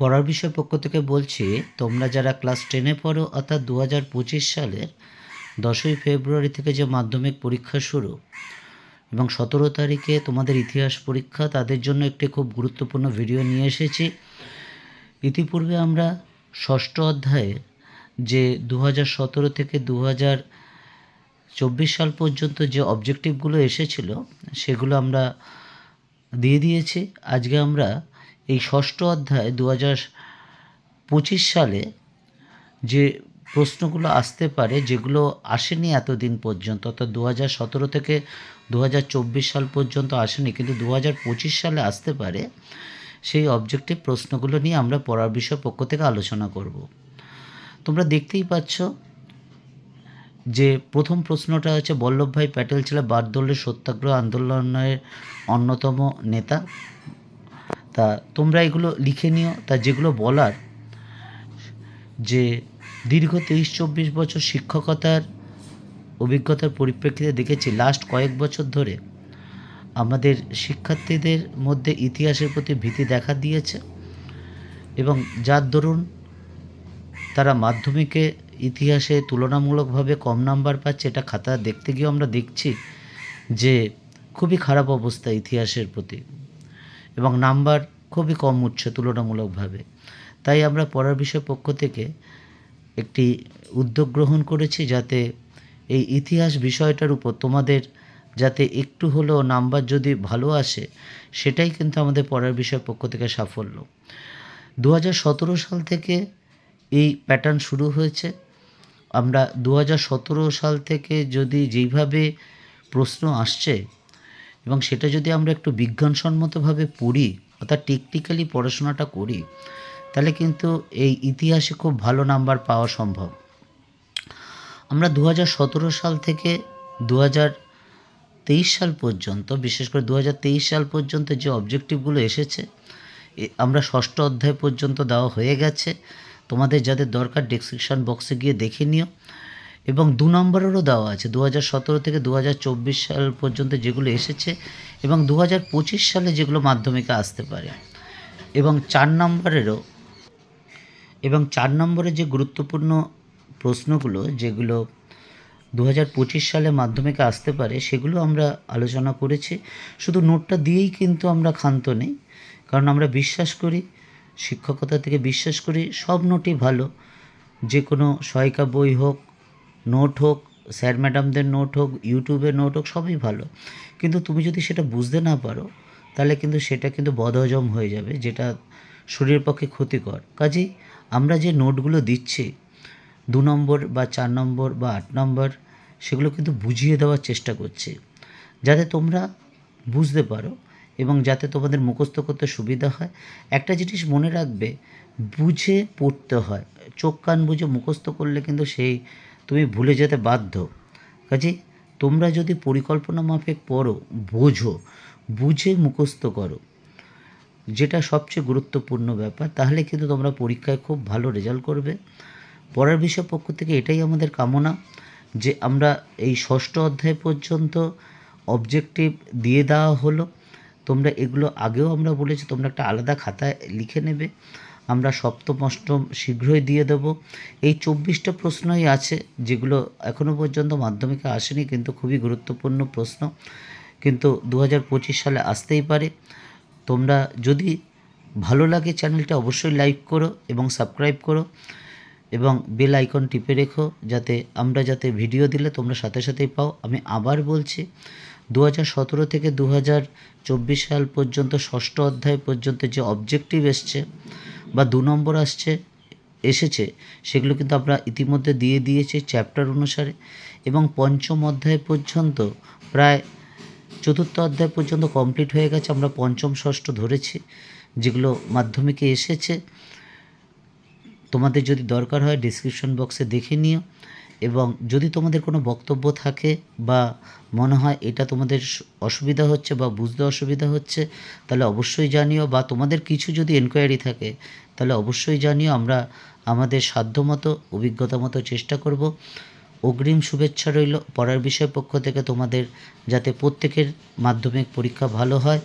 পড়ার বিষয় পক্ষ থেকে বলছি, তোমরা যারা ক্লাস টেনে পড়ো, অর্থাৎ দু হাজার পঁচিশ সালের দশই ফেব্রুয়ারি থেকে যে মাধ্যমিক পরীক্ষা শুরু এবং সতেরো তারিখে তোমাদের ইতিহাস পরীক্ষা, তাদের জন্য একটি খুব গুরুত্বপূর্ণ ভিডিও নিয়ে এসেছি। ইতিপূর্বে আমরা ষষ্ঠ অধ্যায়ে যে দু সতেরো থেকে দু চব্বিশ সাল পর্যন্ত যে অবজেক্টিভগুলো এসেছিল, সেগুলো আমরা দিয়ে দিয়েছি। আজকে আমরা এই ষষ্ঠ অধ্যায় দু হাজার পঁচিশ সালে যে প্রশ্নগুলো আসতে পারে, যেগুলো আসেনি এতদিন পর্যন্ত, অর্থাৎ দু হাজার সতেরো থেকে দু হাজার চব্বিশ সাল পর্যন্ত আসেনি, কিন্তু দু হাজার পঁচিশ সালে আসতে পারে, সেই অবজেক্টিভ প্রশ্নগুলো নিয়ে আমরা পড়ার বিষয় পক্ষ থেকে আলোচনা করব। তোমরা দেখতেই পাচ্ছ যে প্রথম প্রশ্নটা হচ্ছে, বল্লভভাই প্যাটেল ছিল বারদলের সত্যাগ্রহ আন্দোলনের অন্যতম নেতা। তা তোমরা এগুলো লিখে নিও। তা যেগুলো বলার যে দীর্ঘ তেইশ চব্বিশ বছর শিক্ষকতার অভিজ্ঞতার পরিপ্রেক্ষিতে দেখেছি লাস্ট কয়েক বছর ধরে আমাদের শিক্ষার্থীদের মধ্যে ইতিহাসের প্রতি ভীতি দেখা দিয়েছে এবং যার দরুন তারা মাধ্যমিকে ইতিহাসে তুলনামূলকভাবে কম নাম্বার পাচ্ছে, এটা খাতা দেখতে গিয়েও আমরা দেখছি যে খুবই খারাপ অবস্থা ইতিহাসের প্রতি। এবং নাম্বার খুবই কম উঠছে তুলনামূলকভাবে। তাই আমরা পড়ার বিষয় পক্ষ থেকে একটি উদ্যোগ গ্রহণ করেছি যাতে এই ইতিহাস বিষয়টার উপর তোমাদের যাতে একটু হলেও নাম্বার যদি ভালো আসে, সেটাই কিন্তু আমাদের পড়ার বিষয় পক্ষ থেকে সাফল্য। দু সাল থেকে এই প্যাটার্ন শুরু হয়েছে। আমরা দু সাল থেকে যদি যেইভাবে প্রশ্ন আসছে এবং সেটা যদি আমরা একটু বিজ্ঞানসম্মতভাবে পড়ি, অর্থাৎ টেকনিক্যালি পড়াশোনাটা করি, তাহলে কিন্তু এই ইতিহাসে খুব ভালো নাম্বার পাওয়া সম্ভব। আমরা দু সাল থেকে দু তেইশ সাল পর্যন্ত, বিশেষ করে দু হাজার তেইশ সাল পর্যন্ত যে অবজেক্টিভগুলো এসেছে আমরা ষষ্ঠ অধ্যায় পর্যন্ত দেওয়া হয়ে গেছে। তোমাদের যাদের দরকার ডেসক্রিপশন বক্সে গিয়ে দেখে নিও। এবং দু নম্বরেরও দেওয়া আছে দু হাজার সতেরো থেকে দু হাজার চব্বিশ সাল পর্যন্ত যেগুলো এসেছে এবং দু হাজার পঁচিশ সালে যেগুলো মাধ্যমিকে আসতে পারে। এবং চার নম্বরেরও, এবং চার নম্বরে যে গুরুত্বপূর্ণ প্রশ্নগুলো যেগুলো দু হাজার পঁচিশ সালে মাধ্যমিকে আসতে পারে, সেগুলো আমরা আলোচনা করেছি। শুধু নোটটা দিয়েই কিন্তু আমরা ক্ষান্ত নেই, কারণ আমরা বিশ্বাস করি, শিক্ষকতা থেকে বিশ্বাস করি, সব নোটই ভালো। যে কোনো সহায়িকা বই হোক নোট হোক, স্যার ম্যাডামদের নোট হোক, ইউটিউবের নোট হোক, সবই ভালো। কিন্তু তুমি যদি সেটা বুঝতে না পারো, তাহলে কিন্তু সেটা কিন্তু বদহজম হয়ে যাবে, যেটা শরীরের পক্ষে ক্ষতিকর। কাজেই আমরা যে নোটগুলো দিচ্ছি, দু নম্বর বা চার নম্বর বা আট নম্বর, সেগুলো কিন্তু বুঝিয়ে দেওয়ার চেষ্টা করছি, যাতে তোমরা বুঝতে পারো এবং যাতে তোমাদের মুখস্থ করতে সুবিধা হয়। একটা জিনিস মনে রাখবে, বুঝে পড়তে হয়, চোখ কান বুঝে মুখস্থ করলে কিন্তু সেই তুমি ভুলে যেতে বাধ্য। কাজে তোমরা যদি পরিকল্পনা মাফিক পড়ো, বোঝো, বুঝে মুখস্থ করো, যেটা সবচেয়ে গুরুত্বপূর্ণ ব্যাপার, তাহলে কিন্তু তোমরা পরীক্ষায় খুব ভালো রেজাল্ট করবে। পড়ার বিষয় পক্ষ থেকে এটাই আমাদের কামনা যে আমরা এই ষষ্ঠ অধ্যায় পর্যন্ত অবজেক্টিভ দিয়ে দেওয়া হলো। তোমরা এগুলো আগেও আমরা বলেছি, তোমরা একটা আলাদা খাতায় লিখে নেবে। আমরা সপ্তম অষ্টম শীঘ্রই দিয়ে দেব। এই চব্বিশটা প্রশ্নই আছে, যেগুলো এখনও পর্যন্ত মাধ্যমিকে আসেনি, কিন্তু খুবই গুরুত্বপূর্ণ প্রশ্ন। কিন্তু দু হাজার পঁচিশ সালে আসতেই পারে। তোমরা যদি ভালো লাগে চ্যানেলটা অবশ্যই লাইক করো এবং সাবস্ক্রাইব করো এবং বেল আইকন টিপে রেখো, যাতে আমরা যাতে ভিডিও দিলে তোমরা সাথে সাথেই পাও। আমি আবার বলছি দু হাজার সতেরো থেকে দু হাজার চব্বিশ সাল পর্যন্ত ষষ্ঠ অধ্যায় পর্যন্ত যে অবজেক্টিভ এসছে বা দু নম্বর আসছে, এসেছে, সেগুলো কিন্তু আমরা ইতিমধ্যে দিয়ে দিয়েছি চ্যাপ্টার অনুসারে। এবং পঞ্চম অধ্যায় পর্যন্ত প্রায় চতুর্থ অধ্যায় পর্যন্ত কমপ্লিট হয়ে গেছে, আমরা পঞ্চম, ষষ্ঠ ধরেছি, যেগুলো মাধ্যমিকে এসেছে। তোমাদের যদি দরকার হয় ডিসক্রিপশন বক্সে দেখে নিও। এবং যদি তোমাদের কোনো বক্তব্য থাকে বা মনে হয় এটা তোমাদের অসুবিধা হচ্ছে বা বুঝতে অসুবিধা হচ্ছে, তাহলে অবশ্যই জানিও বা তোমাদের কিছু যদি এনকোয়ারি থাকে, তাহলে অবশ্যই জানিও আমরা আমাদের সাধ্যমতো অভিজ্ঞতা মতো চেষ্টা করব। অগ্রিম শুভেচ্ছা রইল পড়ার বিষয় পক্ষ থেকে তোমাদের, যাতে প্রত্যেকের মাধ্যমিক পরীক্ষা ভালো হয়।